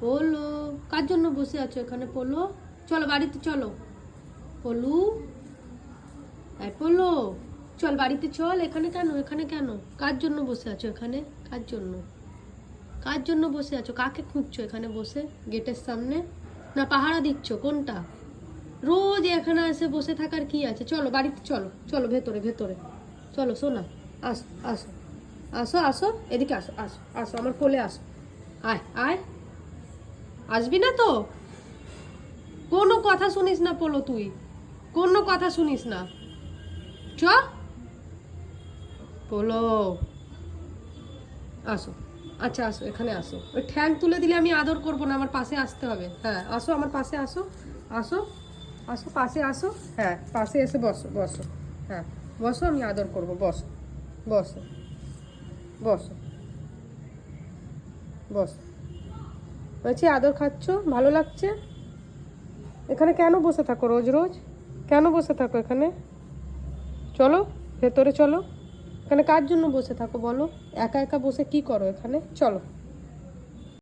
Polo, কার জন্য বসে আছো এখানে পোলো? চলো বাড়িতে চলো। পোলু? এই পোলো, চল বাড়িতে চল। এখানে কেন? এখানে কেন? কার জন্য বসে আছো এখানে? কার জন্য? কার জন্য বসে আছো? কাকে খুঁজছো এখানে বসে? গেটের সামনে? না, পাহারা দিচ্ছ? কোনটা? রোজ এখানে এসে বসে থাকার কি আছে? চলো বাড়িতে চলো। চলো ভেতরে ভেতরে। চলো শোনা আসো আসো। আসো আসো, এদিকে আসো আসো আসো, আমার কোলে আসো। আয় আয়। আসবি না তো? কোনো কথা শুনিস না পোলো তুই। কোনো কথা শুনিস না। চ। পোলো। আসো। আচ্ছা আসো, এখানে আসো। ওই ঠ্যাং তুলে দিলে আমি আদর করব না, আমার পাশে আসতে হবে। হ্যাঁ আসো, আমার পাশে আসো। আসো আসো, পাশে আসো। হ্যাঁ পাশে এসে বসো বসো। হ্যাঁ বসো, আমি আদর করব, বসো। বসো। বসো। বসো। বলছি, আদর খাচ্ছ? ভালো লাগছে? এখানে কেন বসে থাকো রোজ রোজ? কেন বসে থাকো এখানে? চলো, ভেতরে চলো। এখানে কার জন্য বসে থাকো বলো? একা একা বসে কি করো এখানে? চলো।